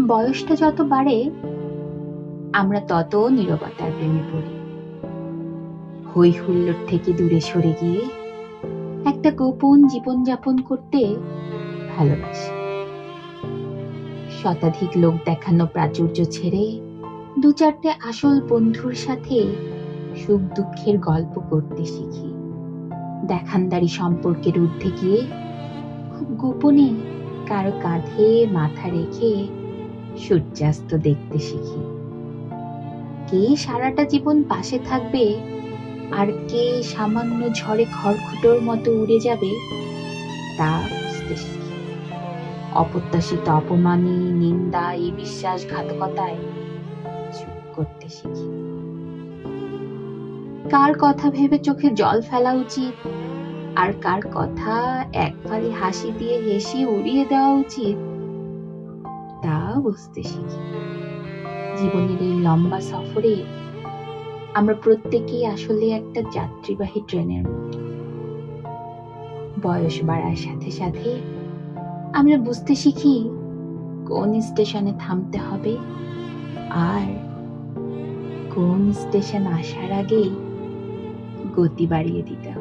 বয়সটা যত বাড়ে, আমরা তত নীরবতার প্রেমে পড়ি। হই হুল্লোড় থেকে দূরে সরে গিয়ে একটা গোপন জীবনযাপন করতে ভালোবাসি। শতাধিক লোক দেখানো প্রাচুর্য ছেড়ে দু চারটে আসল বন্ধুর সাথে সুখ দুঃখের গল্প করতে শিখি। দেখানদারি সম্পর্কের ঊর্ধ্বে গিয়ে খুব গোপনে কারও কাঁধে মাথা রেখে সূর্যাস্ত দেখতে শিখি। কে সারাটা জীবন পাশে থাকবে আর কে সামান্য ঝড়ে খড়খুটোর মতো উড়ে যাবে, তা বুঝতে শিখি। অপ্রত্যাশিত অপমানে নিন্দায় বিশ্বাসঘাতকতায় চুপ করতে শিখি। কার কথা ভেবে চোখে জল ফেলা উচিত? আর কার কথা একবারে হাসি দিয়ে হেসে উড়িয়ে দেওয়া উচিত? তা বুঝতে শিখি। জীবনের এই লম্বা সফরে আমরা প্রত্যেকেই আসলে একটা যাত্রীবাহী ট্রেনের মতো। বয়স বাড়ার সাথে সাথে আমরা বুঝতে শিখি কোন স্টেশনে থামতে হবে আর কোন স্টেশন আসার আগেই গতি বাড়িয়ে দিতে